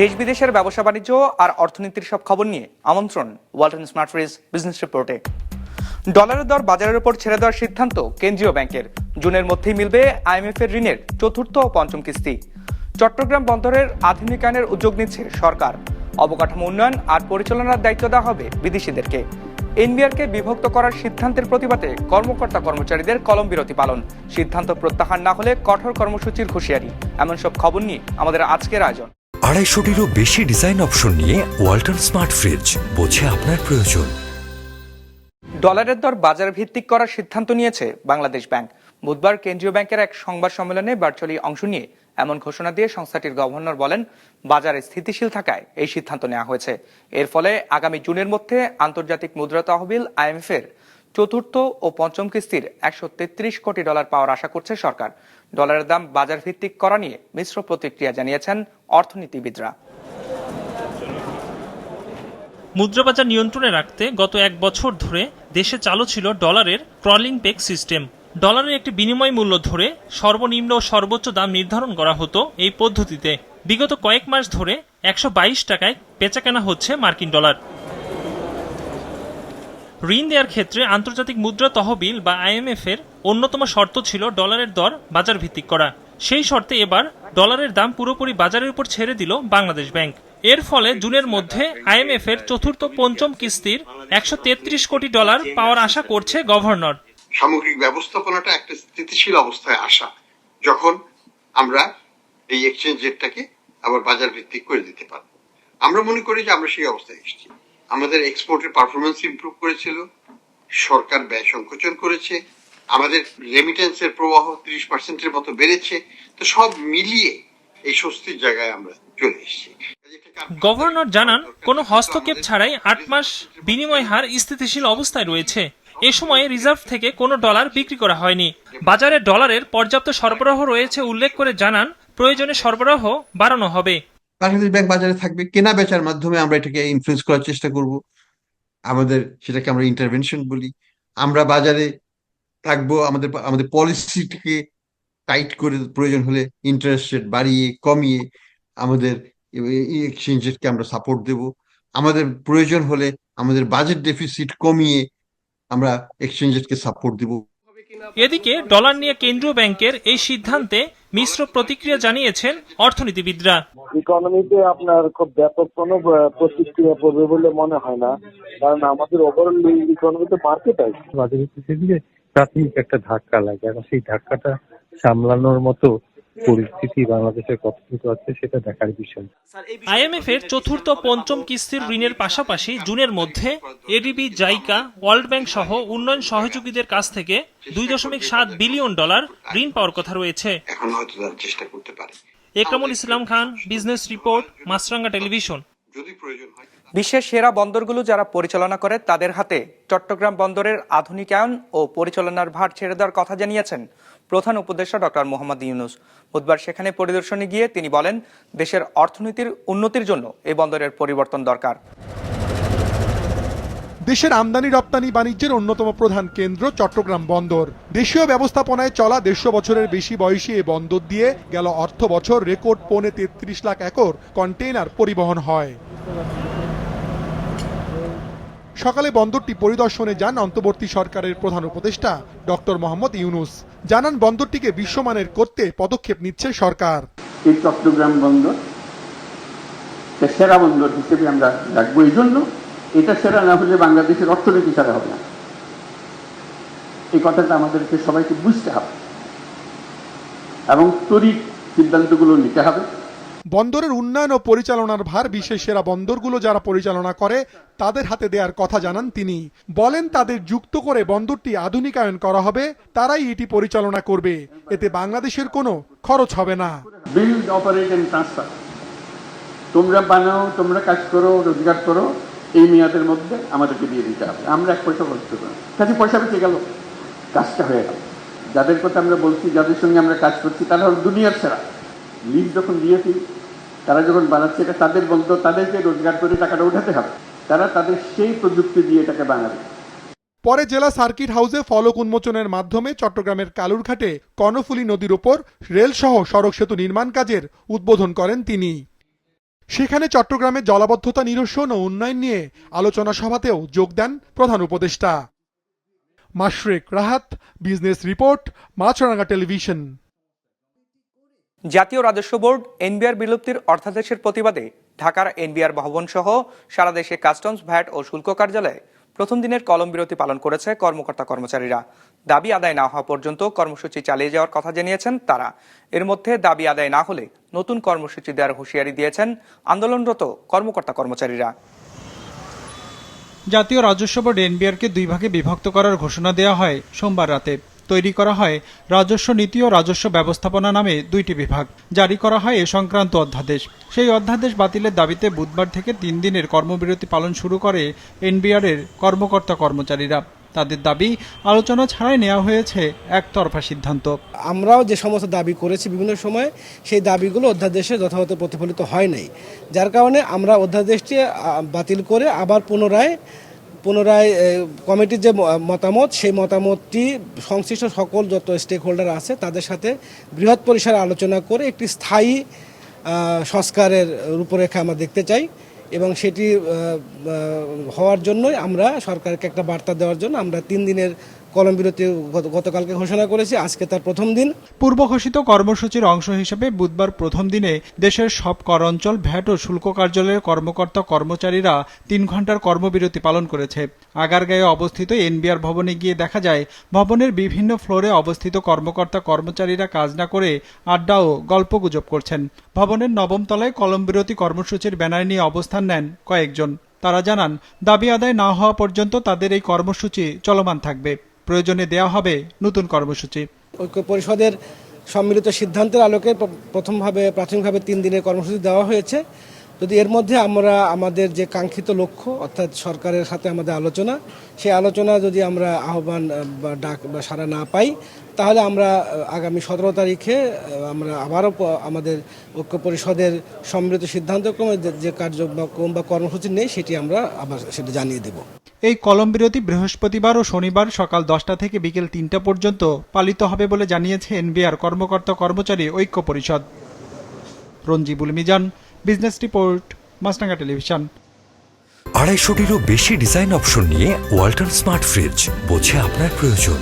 দেশ বিদেশের ব্যবসা বাণিজ্য আর অর্থনীতির সব খবর নিয়ে আমন্ত্রণ ওয়ালটন স্মার্ট ফ্রিজ বিজনেস রিপোর্টে। ডলারের দর বাজারের উপর ছেড়ে দেওয়ার সিদ্ধান্ত কেন্দ্রীয় ব্যাংকের। জুনের মধ্যেই মিলবে আইএমএফ এর ঋণের চতুর্থ ও পঞ্চম কিস্তি। চট্টগ্রাম বন্দরের আধুনিকায়নের উদ্যোগ নিচ্ছে সরকার। অবকাঠামো উন্নয়ন আর পরিচালনার দায়িত্ব দেওয়া হবে বিদেশিদেরকে। এনবিআরকে বিভক্ত করার সিদ্ধান্তের প্রতিবাদে কর্মকর্তা কর্মচারীদের কলম বিরতি পালন। সিদ্ধান্ত প্রত্যাহার না হলে কঠোর কর্মসূচির হুঁশিয়ারি। এমন সব খবর নিয়ে আমাদের আজকের আয়োজন। আড়াইশোটিরও বেশি ডিজাইন অপশন নিয়ে ওয়ালটন স্মার্ট ফ্রিজ বোঝে আপনার প্রয়োজন। ডলারের দর বাজার ভিত্তিক করার সিদ্ধান্ত নিয়েছে বাংলাদেশ ব্যাংক। বুধবার কেন্দ্রীয় ব্যাংকের এক সংবাদ সম্মেলনে ভার্চুয়ালি অংশ নিয়ে এমন ঘোষণা দিয়ে সংস্থাটির গভর্নর বলেন, বাজারে স্থিতিশীল থাকায় এই সিদ্ধান্ত নেওয়া হয়েছে। এর ফলে আগামী জুনের মধ্যে আন্তর্জাতিক মুদ্রা তহবিল আইএমএফ এর চতুর্থ ও পঞ্চম কিস্তির একশো তেত্রিশ কোটি ডলার পাওয়ার আশা করছে সরকার। ডলারের দাম বাজার ভিত্তিক করা নিয়ে মিশ্র প্রতিক্রিয়া জানিয়েছেন অর্থনীতিবিদরা। মুদ্রাবাজার নিয়ন্ত্রণে রাখতে গত এক বছর ধরে দেশে চালু ছিল ডলারের ক্রলিং পেক সিস্টেম। ডলারের একটি বিনিময় মূল্য ধরে সর্বনিম্ন ও সর্বোচ্চ দাম নির্ধারণ করা হতো এই পদ্ধতিতে। বিগত কয়েক মাস ধরে একশো বাইশ টাকায় বেচাকেনা হচ্ছে মার্কিন ডলার। ঋণ দেওয়ার ক্ষেত্রে আন্তর্জাতিক মুদ্রা তহবিল বা আইএমএফ এর অন্যতম শর্ত ছিল ডলারের দর বাজার ভিত্তিক করা। সেই শর্তে এবার ডলারের দাম পুরোপুরি বাজারের উপর ছেড়ে দিল বাংলাদেশ ব্যাংক। এর ফলে জুনের মধ্যে আইএমএফ এর চতুর্থ পঞ্চম কিস্তির একশো তেত্রিশ কোটি ডলার পাওয়ার আশা করছে গভর্নর। সামগ্রিক ব্যবস্থাপনাটা একটা স্থিতিশীল অবস্থায় আসা, যখন আমরা এই এক্সচেঞ্জ রেটটাকে আবার বাজার ভিত্তিক করে দিতে পারব। আমরা মনে করি যে আমরা সেই অবস্থায় এসেছি। আমাদের এক্সপোর্টের পারফরমেন্স ইমপ্রুভ করেছিল, সরকার ব্যয় সংকোচন করেছে, আমাদের রেমিটেন্সের প্রবাহ ত্রিশ পার্সেন্টের মতো বেড়েছে, তো সব মিলিয়ে এই স্বস্তির জায়গায় আমরা চলে এসেছি। গভর্নর জানান, কোনো হস্তক্ষেপ ছাড়াই আট মাস বিনিময় হার স্থিতিশীল অবস্থায় রয়েছে। এ সময়ে রিজার্ভ থেকে কোনো ডলার বিক্রি করা হয়নি। বাজারে ডলারের পর্যাপ্ত সরবরাহ রয়েছে উল্লেখ করে জানান, প্রয়োজনে সরবরাহ বাড়ানো হবে। বাংলাদেশ ব্যাংক বাজারে থাকবে, কেনা বেচার মাধ্যমে আমরা এটাকে ইনফ্লুয়েন্স করার চেষ্টা করব। আমাদের সেটাকে আমরা ইন্টারভেনশন বলি। আমরা বাজারে থাকব, আমাদের আমাদের পলিসিটাকে টাইট করে প্রয়োজন হলে ইন্টারেস্ট রেট বাড়িয়ে, কমিয়ে আমাদের এক্সচেঞ্জ রেটকে আমরা সাপোর্ট দেব। আমাদের প্রয়োজন হলে আমাদের বাজেট ডেফিসিট কমিয়ে আমরা এক্সচেঞ্জ রেটকে সাপোর্ট দেব। এদিকে ডলার নিয়ে কেন্দ্রীয় ব্যাংকের এই সিদ্ধান্তে মিশ্র প্রতিক্রিয়া জানিয়েছেন অর্থনীতিবিদরা। ইকোনমিতে আপনার খুব ব্যাপক কোনো প্রতিক্রিয়া পড়বে বলে মনে হয় না। কারণ আমাদের ওভারঅল ইকোনমিতে মার্কেট আছে। বাজার প্রাথমিক একটা ধাক্কা লাগে। এখন সেই ধাক্কাটা সামলানোর মতো পরিস্থিতি বাংলাদেশের কতটুকু আছে সেটা দেখার বিষয়। আইএমএফ এর চতুর্থ পঞ্চম কিস্তির ঋণের পাশাপাশি জুনের মধ্যে এডিবি জাইকা ওয়ার্ল্ড ব্যাংক সহ উন্নয়ন সহযোগীদের কাছ থেকে দুই দশমিক সাত বিলিয়ন ডলার ঋণ পাওয়ার কথা রয়েছে। এখন হয়তো তারা চেষ্টা করতে পারে। Ekramul Islam Khan business report Maasranga television. যদি প্রয়োজন হয় বিশ্বের সেরা বন্দরগুলো যারা পরিচালনা করে তাদের হাতে চট্টগ্রাম বন্দরের আধুনিকায়ন ও পরিচালনার ভার ছেড়ে দেওয়ার কথা জানিয়েছেন প্রধান উপদেষ্টা ডক্টর মোহাম্মদ ইউনুস। বুধবার সেখানে পরিদর্শনে গিয়ে তিনি বলেন, দেশের অর্থনীতির উন্নতির জন্য এই বন্দরের পরিবর্তন দরকার। দেশের আমদানি রপ্তানি বাণিজ্যের অন্যতম প্রধান কেন্দ্র চট্টগ্রাম বন্দর। দেশীয় ব্যবস্থাপনায় চলা দেড়শো বছরের বেশি বয়সী এই বন্দর দিয়ে গেল অর্থ বছর রেকর্ড পৌনে তেত্রিশ লাখ একর কন্টেইনার পরিবহন হয়। সকালে বন্দরটি পরিদর্শনে যান অন্তর্বর্তী সরকারের প্রধান উপদেষ্টা ডক্টর মোহাম্মদ ইউনুস। জানান, বন্দরটিকে বিশ্বমানের করতে পদক্ষেপ নিচ্ছে সরকার। এই চট্টগ্রাম বন্দর সেরা বন্দর হিসেবে আমরা রাখব। এই জন্য এটা সেরা না হলে বাংলাদেশের অর্থনীতি সেরা হবে না। এই কথাটা আমাদেরকে সবাইকে বুঝতে হবে এবং তড়িৎ সিদ্ধান্তগুলো নিতে হবে। বন্দরের উন্নয়ন ও পরিচালনার ভার বিশ্বের সেরা বন্দরগুলো যারা পরিচালনা করে, তাদের হাতে দেওয়ার কথা জানান তিনি। বলেন, তাদের যুক্ত করে বন্দরটি আধুনিকায়ন করা হবে, তারাই এটি পরিচালনা করবে। এতে বাংলাদেশের কোনো খরচ হবে না। তোমরা বানাও, তোমরা কাজ করো, রোজগার করো, এই মেয়াদের মধ্যে আমাদেরকে দিয়ে দিতে হবে। আমরা এক পয়সা পারি কাজে পয়সা বেঁচে গেল। কাজটা হয়ে গেল। যাদের কথা আমরা বলছি, যাদের সঙ্গে আমরা কাজ করছি, তারা হল দুনিয়ার সেরা। লিড যখন দিয়েছি, তারা যখন বানাচ্ছে, এটা তাদের বন্ধ তাদেরকে রোজগার করে টাকাটা উঠাতে হবে, তারা তাদের সেই প্রযুক্তি দিয়ে এটাকে বানাবে। পরে জেলা সার্কিট হাউসে ফলক উন্মোচনের মাধ্যমে চট্টগ্রামের কালুরঘাটে কর্ণফুলী নদীর ওপর রেল সহ সড়ক সেতু নির্মাণ কাজের উদ্বোধন করেন তিনি। সেখানে চট্টগ্রামের জলাবদ্ধতা নিরসন ও উন্নয়ন নিয়ে আলোচনা সভাতেও যোগ দেন প্রধান উপদেষ্টা। Mashrek Rahat, business report Maasranga television. জাতীয় রাজস্ব বোর্ড, এনবিআর বিলুপ্তির অর্থাদেশের প্রতিবাদে ঢাকার এনবিআর ভবন সহ সারা দেশে কাস্টমস, ভ্যাট ও শুল্ক কার্যালয়ে প্রথম দিনের কলম বিরতি পালন করেছে কর্মকর্তা কর্মচারীরা। দাবি আদায় না হওয়া পর্যন্ত কর্মসূচি চালিয়ে যাওয়ার কথা জানিয়েছেন তারা। এর মধ্যে দাবি আদায় না হলে নতুন কর্মসূচি দেওয়ার হুঁশিয়ারি দিয়েছেন আন্দোলনরত কর্মকর্তা কর্মচারীরা। জাতীয় রাজস্ব বোর্ড, এনবিআরকে দুই ভাগে বিভক্ত করার ঘোষণা দেওয়া হয় সোমবার রাতে। তৈরি করা হয় রাজস্ব নীতি ও রাজস্ব ব্যবস্থাপনা নামে দুইটি বিভাগ। জারি করা হয় এ সংক্রান্ত অধ্যাদেশ। সেই অধ্যাদেশ বাতিলের দাবিতে বুধবার থেকে তিন দিনের কর্মবিরতি পালন শুরু করে এনবিআর এর কর্মকর্তা কর্মচারীরা। তাদের দাবি, আলোচনা ছাড়াই নেওয়া হয়েছে একতরফা সিদ্ধান্ত। আমরাও যে সমস্ত দাবি করেছি বিভিন্ন সময়, সেই দাবিগুলো অধ্যাদেশে যথাযথ প্রতিফলিত হয় নাই। যার কারণে আমরা অধ্যাদেশটি বাতিল করে আবার পুনরায় পুনরায় কমিটির যে মতামত, সেই মতামতটি সংশ্লিষ্ট সকল যত স্টেক হোল্ডার আছে, তাদের সাথে বৃহৎ পরিসরে আলোচনা করে একটি স্থায়ী সংস্কারের রূপরেখা আমরা দেখতে চাই এবং সেটি হওয়ার জন্যই আমরা সরকারকে একটা বার্তা দেওয়ার জন্য আমরা তিন দিনের কলম বিরতি গতকালকে ঘোষণা করেছি, আজকে তার প্রথম দিন। পূর্ব ঘোষিত কর্মসূচির অংশ হিসেবে বুধবার প্রথম দিনে দেশের সব কর অঞ্চল ভ্যাট ও শুল্ক কার্যালয়ের কর্মকর্তা, কর্মচারীরা তিন ঘণ্টার কর্মবিরতি পালন করেছে। আগারগাঁয়ে অবস্থিত এনবিআর ভবনে গিয়ে দেখা যায়, ভবনের বিভিন্ন ফ্লোরে অবস্থিত কর্মকর্তা, কর্মচারীরা কাজ না করে আড্ডা ও গল্পগুজব করছেন। ভবনের নবম তলায় কলম বিরতি কর্মসূচির ব্যানার নিয়ে অবস্থান নেন কয়েকজন। তারা জানান, দাবি আদায় না হওয়া পর্যন্ত তাদের এই কর্মসূচি চলমান থাকবে। প্রয়োজনে দেওয়া হবে নতুন কর্মসূচি। ঐক্য পরিষদের সম্মিলিত সিদ্ধান্তের আলোকে প্রথমভাবে, প্রাথমিকভাবে তিন দিনের কর্মসূচি দেওয়া হয়েছে। যদি এর মধ্যে আমরা আমাদের যে কাঙ্ক্ষিত লক্ষ্য, অর্থাৎ সরকারের সাথে আমাদের আলোচনা, সেই আলোচনা যদি আমরা আহ্বান বা ডাক, বা সাড়া না পাই, তাহলে আমরা আগামী সতেরো তারিখে আমরা আবারও আমাদের ঐক্য পরিষদের সম্মিলিত সিদ্ধান্তক্রমে যে- কার্যক্রম বা কর্মসূচি নেই, সেটি আমরা আবার সেটা জানিয়ে দেবো। এই কলম বিরতি বৃহস্পতিবার ও শনিবার সকাল দশটা থেকে বিকেল তিনটা পর্যন্ত পালিত হবে বলে জানিয়েছে এনবিআর কর্মকর্তা কর্মচারী ঐক্য পরিষদ। Ranjibul Mizan business report Maasranga television. আড়াইশোটিরও বেশি ডিজাইন অপশন নিয়ে ওয়াল্টন স্মার্ট ফ্রিজ বোঝে আপনার প্রয়োজন।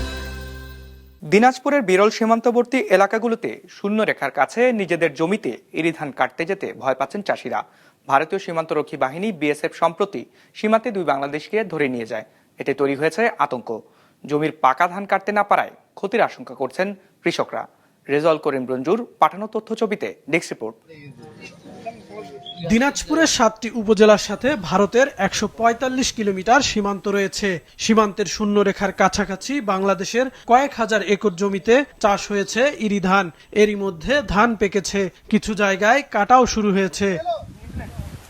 দিনাজপুরের বিরল সীমান্তবর্তী এলাকাগুলোতে শূন্য রেখার কাছে নিজেদের জমিতে ইরি ধান কাটতে যেতে ভয় পাচ্ছেন চাষিরা। ভারতীয় সীমান্তরক্ষী বাহিনী বিএসএফ সম্প্রতি সীমান্তে দুই বাংলাদেশকে ধরে নিয়ে যায়। এতে তৈরি হয়েছে আতঙ্ক। জমির পাকা ধান কাটতে না পারায় ক্ষতির আশঙ্কা করছেন কৃষকরা। রেজল করিম রঞ্জুর পাঠানো তথ্য ছবিতে ডেস্ক রিপোর্ট। দিনাজপুরের সাতটি উপজেলার সাথে ভারতের একশো পঁয়তাল্লিশ কিলোমিটার সীমান্ত রয়েছে। সীমান্তের শূন্য রেখার কাছাকাছি বাংলাদেশের কয়েক হাজার একর জমিতে চাষ হয়েছে ইরি ধান। এরই মধ্যে ধান পেকেছে। কিছু জায়গায় কাটাও শুরু হয়েছে।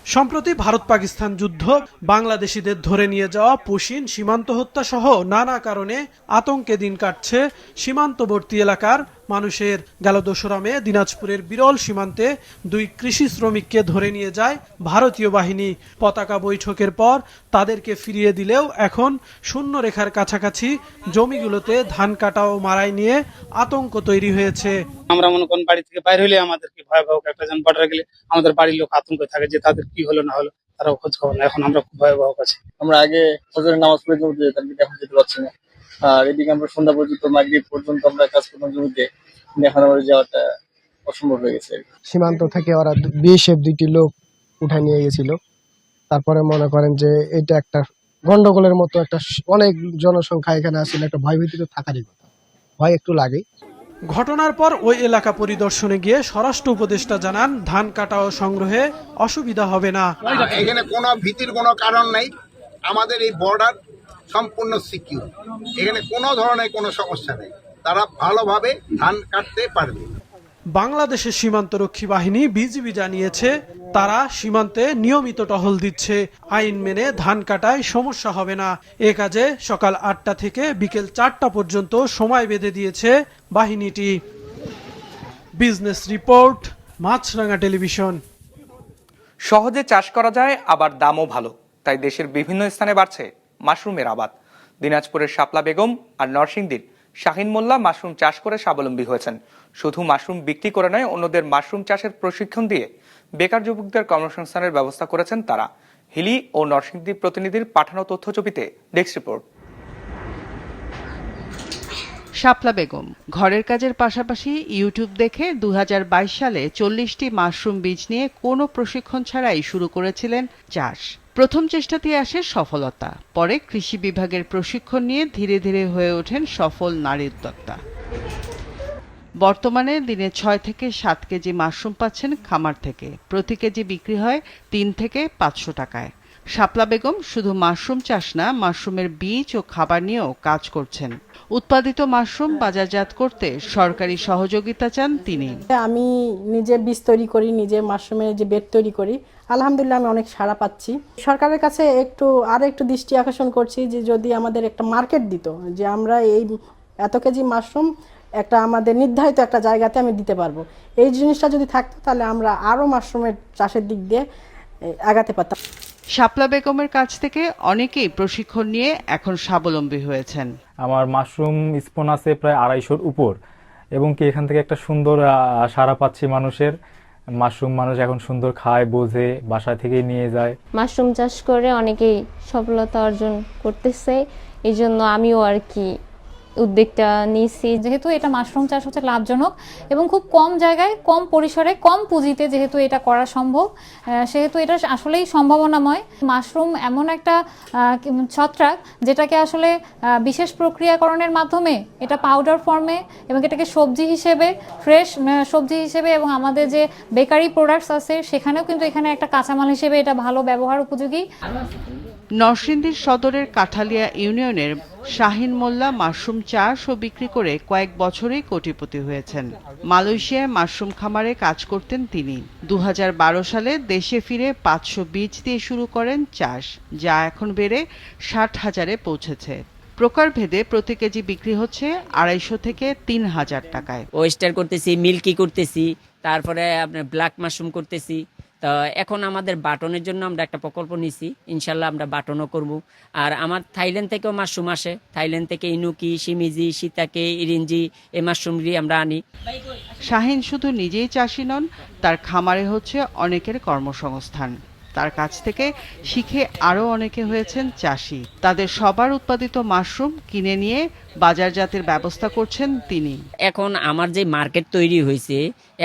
সম্প্রতি ভারত পাকিস্তান যুদ্ধ, বাংলাদেশিদের ধরে নিয়ে যাওয়া পুশিন সীমান্ত হত্যা সহ নানা কারণে আতঙ্কে দিন কাটছে সীমান্তবর্তী এলাকার মানুষের গেল দোসরা মে দিনাজপুরের বিরল সীমান্তে দুই কৃষি শ্রমিককে ধরে নিয়ে যায় ভারতীয় বাহিনী। পতাকা বৈঠকের পর তাদেরকে ফিরিয়ে দিলেও এখন শূন্য রেখার কাছাকাছি জমিগুলোতে ধান কাটা ও মারাই নিয়ে আতঙ্ক তৈরি হয়েছে। আমরা মনে করেন বাড়ি থেকে বাইরে হলে আমাদেরকে ভয়াবহ একটা জন বর্ডার গেলে আমাদের বাড়ির লোক আতঙ্ক থাকে যে তাদের কি হলো না হলো তারাও খোঁজ খবর না এখন আমরা খুব ভয়াবহ আছি। আমরা আগে নামাজ পড়ে যেতাম কিন্তু এখন যেতে পারছি না। আর এদিকে আমরা সন্ধ্যা পর্যন্ত মাগরিব পর্যন্ত আমরা কাজ করতাম জমিতে এখন আমাদের যাওয়াটা অসম্ভব হয়ে গেছে সীমান্ত থেকে ওরা বিএসএফ দুইটি লোক উঠায় নিয়ে গেছিল। তারপরে মনে করেন যে এটা একটা গন্ডগোলের মতো একটা অনেক জনসংখ্যা এখানে আসলে একটা ভয়ভীতি তো থাকারই কথা। ভয় একটু লাগে ঘটনার পর ওই এলাকা পরিদর্শনে গিয়ে স্বরাষ্ট্র উপদেষ্টা জানান ধান কাটা ও সংগ্রহে অসুবিধা হবে না। এখানে কোনো ভীতির কোনো কারণ নাই। আমাদের এই বর্ডার সম্পূর্ণ সিকিউর এখানে কোনো ধরনের কোনো সমস্যা নেই। তারা ভালোভাবে ধান কাটতে পারবে। বাংলাদেশের সীমান্তরক্ষী বাহিনী বিজিবি জানিয়েছে তারা সীমান্তে নিয়মিত টহল দিচ্ছে। আইন মেনে ধান কাটায় সমস্যা হবে না। এ কাজে সকাল আটটা থেকে বিকেল চারটা পর্যন্ত সময় বেঁধে দিয়েছে বাহিনীটি। বিজনেস রিপোর্ট মাছরাঙা টেলিভিশন সহজে চাষ করা যায় আবার দামও ভালো। তাই দেশের বিভিন্ন স্থানে বাড়ছে মাশরুমের আবাদ। দিনাজপুরের শাপলা বেগম আর নরসিংদীর শাহিন মোল্লা মাশরুম চাষ করে স্বাবলম্বী হয়েছেন। শুধু মাশরুম বিক্রি করে নয়, অন্যদের মাশরুম চাষের প্রশিক্ষণ দিয়ে বেকার যুবকদের কর্মসংস্থানের ব্যবস্থা করেছেন তারা। হিলি ও নরসিংদী প্রতিনিধির পাঠানো তথ্যছবিতে ডেস্ক রিপোর্ট। শাপলা বেগম, ঘরের কাজের পাশাপাশি ইউটিউব দেখে দু হাজার বাইশ সালে চল্লিশটি মাশরুম বীজ নিয়ে কোনো প্রশিক্ষণ ছাড়াই শুরু করেছিলেন চাষ। প্রথম চেষ্টাতেই আসে সফলতা, পরে কৃষি বিভাগের প্রশিক্ষণ নিয়ে ধীরে ধীরে হয়ে ওঠেন সফল নারী উদ্যোক্তা বর্তমানে দিনে ছয় থেকে সাত কেজি মাশরুম পাচ্ছেন খামার থেকে। প্রতি কেজি বিক্রি হয় তিন থেকে পাঁচশো টাকায়। শাপলা বেগম শুধু মাশরুম চাষ না, মাশরুমের বীজ ও খাবার নিয়েও কাজ করছেন। উৎপাদিত মাশরুম বাজারজাত করতে সরকারি সহযোগিতা চান তিনি। আমি নিজে বীজ তৈরি করি, নিজে মাশরুমের যে বেড তৈরি করি। আলহামদুলিল্লাহ আমি অনেক সাড়া পাচ্ছি। সরকারের কাছে একটু আরও একটু দৃষ্টি আকর্ষণ করছি যে যদি আমাদের একটা মার্কেট দিত, যে আমরা এই এত কেজি মাশরুম একটা আমাদের নির্ধারিত একটা জায়গাতে আমি দিতে পারব। এই জিনিসটা যদি থাকতো, তাহলে আমরা আরও মাশরুমের চাষের দিক দিয়ে আগাতে পারতাম। শাপলা বেগমের কাছ থেকে অনেকেই প্রশিক্ষণ নিয়ে এখন স্বাবলম্বী হয়েছেন। আমার মাশরুম স্পন আছে প্রায় আড়াইশোর উপর এবং কি এখান থেকে একটা সুন্দর সাড়া পাচ্ছি মানুষের। মাশরুম মানুষ এখন সুন্দর খায় বোঝে বাসা থেকেই নিয়ে যায়। মাশরুম চাষ করে অনেকেই সফলতা অর্জন করতেছে। এই জন্য আমিও আর কি উদ্যোগটা নিয়েছি। যেহেতু এটা মাশরুম চাষ হচ্ছে লাভজনক এবং খুব কম জায়গায়, কম পরিসরে, কম পুঁজিতে যেহেতু এটা করা সম্ভব সেহেতু এটা আসলেই সম্ভাবনাময়। মাশরুম এমন একটা ছত্রাক যেটাকে আসলে বিশেষ প্রক্রিয়াকরণের মাধ্যমে এটা পাউডার ফর্মে এবং এটাকে সবজি হিসেবে ফ্রেশ সবজি হিসেবে এবং আমাদের যে বেকারি প্রোডাক্টস আছে, সেখানেও কিন্তু এখানে একটা কাঁচামাল হিসেবে এটা ভালো ব্যবহার উপযোগী। নরসিংদীর সদরের কাঠালিয়া ইউনিয়নের শাহিন মোল্লা মাশরুম চাষ ও বিক্রি করে কয়েক বছরেই কোটিপতি হয়েছেন। মালয়েশিয়ায় মাশরুম খামারে কাজ করতেন তিনি। দুহাজার বারো সালে দেশে ফিরে পাঁচশো বীজ দিয়ে শুরু করেন চাষ, যা এখন বেড়ে ষাট হাজারে পৌঁছেছে। প্রকারভেদে প্রতি কেজি বিক্রি হচ্ছে আড়াইশো থেকে তিন হাজার টাকায়। ওয়েস্টার করতেছি, মিল্কি করতেছি, তারপরে আপনার ব্ল্যাক মাশরুম করতেছি তো এখন আমাদের বাটনের জন্য আমরা একটা প্রকল্প নিছি। ইনশাল্লাহ আমরা বাটনও করব। আর আমার থাইল্যান্ড থেকেও মাশরুম আসে। থাইল্যান্ড থেকে ইনুকি, সিমিজি, সীতাকে, ইরিঞ্জি এই মাশরুমগুলি আমরা আনি। শাহিন শুধু নিজেই চাষি নন, তার খামারে হচ্ছে অনেকের কর্মসংস্থান। তার কাছ থেকে শিখে আরও অনেকে হয়েছেন চাষি। তাদের সবার উৎপাদিত মাশরুম কিনে নিয়ে বাজারজাতের ব্যবস্থা করছেন তিনি। এখন আমার যে মার্কেট তৈরি হয়েছে,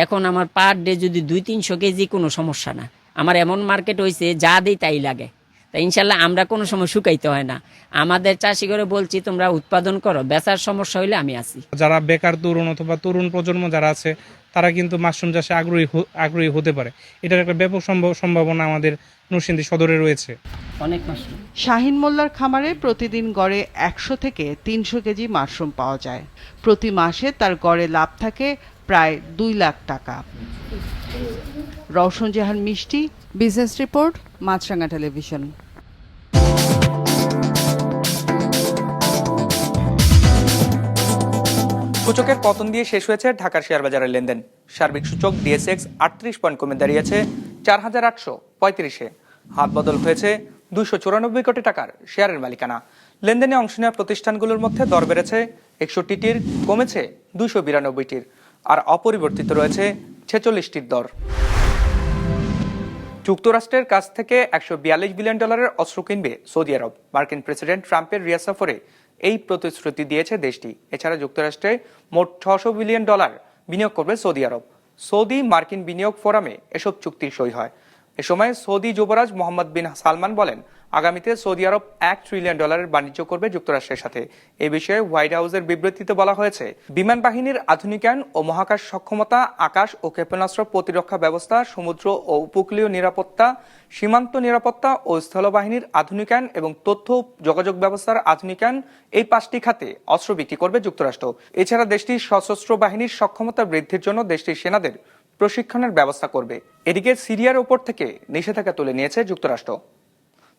এখন আমার পার ডে যদি দুই তিনশো কেজি কোনো সমস্যা না। আমার এমন মার্কেট হয়েছে, যা দিই তাই লাগে। তা ইনশাল্লাহ আমরা কোনো সময় শুকাইতে হয় না। আমাদের চাষি করে বলছি তোমরা উৎপাদন করো বেচার সমস্যা হইলে আমি আছি। যারা বেকার তরুণ অথবা তরুণ প্রজন্ম যারা আছে তারা কিন্তু মাশরুম চাষে আগ্রহী হ- আগ্রহী হতে পারে। এটার একটা ব্যাপক সম্ভব- সম্ভাবনা আমাদের নরসিংদী সদরে রয়েছে। অনেক মাশরুম। শাহিন মোল্লার খামারে প্রতিদিন গড়ে একশো থেকে তিনশো কেজি মাশরুম পাওয়া যায়। প্রতি মাসে তার গড়ে লাভ থাকে প্রায় দুই লাখ টাকা। রওশন জাহান মিষ্টি বিজনেস রিপোর্ট মাছরাঙ্গা টেলিভিশন। সূচকের পতন দিয়ে শেষ হয়েছে ঢাকার শেয়ার বাজারের লেনদেন। সার্বিক সূচক ডিএসএক্স আটত্রিশ পয়েন্ট কমে দাঁড়িয়েছে চার হাজার আটশো পঁয়ত্রিশে। হাত বদল হয়েছে দুশো চুরানব্বই কোটি টাকার শেয়ারের মালিকানা। লেনদেনে অংশ নেওয়া প্রতিষ্ঠানগুলোর মধ্যে দর বেড়েছে একষট্টিটির, কমেছে দুশো বিরানব্বইটির, আর অপরিবর্তিত রয়েছে ছেচল্লিশটির দর। যুক্তরাষ্ট্রের কাছ থেকে একশো বিয়াল্লিশ বিলিয়ন ডলারের অস্ত্র কিনবে সৌদি আরব। মার্কিন প্রেসিডেন্ট ট্রাম্পের রিয়া সফরে এই প্রতিশ্রুতি দিয়েছে দেশটি। এছাড়া যুক্তরাষ্ট্রে মোট ছশো বিলিয়ন ডলার বিনিয়োগ করবে সৌদি আরব। সৌদি মার্কিন বিনিয়োগ ফোরামে এসব চুক্তির সই হয়। এ সময় সৌদি যুবরাজ মোহাম্মদ বিন সালমান বলেন আগামীতে সৌদি আরব এক ট্রিলিয়ন ডলারের বাণিজ্য করবে যুক্তরাষ্ট্রের সাথে। এ বিষয়ে হোয়াইট হাউসের বিবৃতিতে বলা হয়েছে, বিমান বাহিনীর আধুনিকায়ন ও মহাকাশ সক্ষমতা, আকাশ ও ক্ষেপণাস্ত্র প্রতিরক্ষা ব্যবস্থা, সমুদ্র ও উপকূলীয় নিরাপত্তা, সীমান্ত নিরাপত্তা ও স্থলবাহিনীর আধুনিকায়ন এবং তথ্য যোগাযোগ ব্যবস্থার আধুনিকায়ন এই পাঁচটি খাতে অস্ত্র বিক্রি করবে যুক্তরাষ্ট্র। এছাড়া দেশটির সশস্ত্র বাহিনীর সক্ষমতা বৃদ্ধির জন্য দেশটির সেনাদের প্রশিক্ষণের ব্যবস্থা করবে। এদিকে সিরিয়ার ওপর থেকে নিষেধাজ্ঞা তুলে নিয়েছে যুক্তরাষ্ট্র।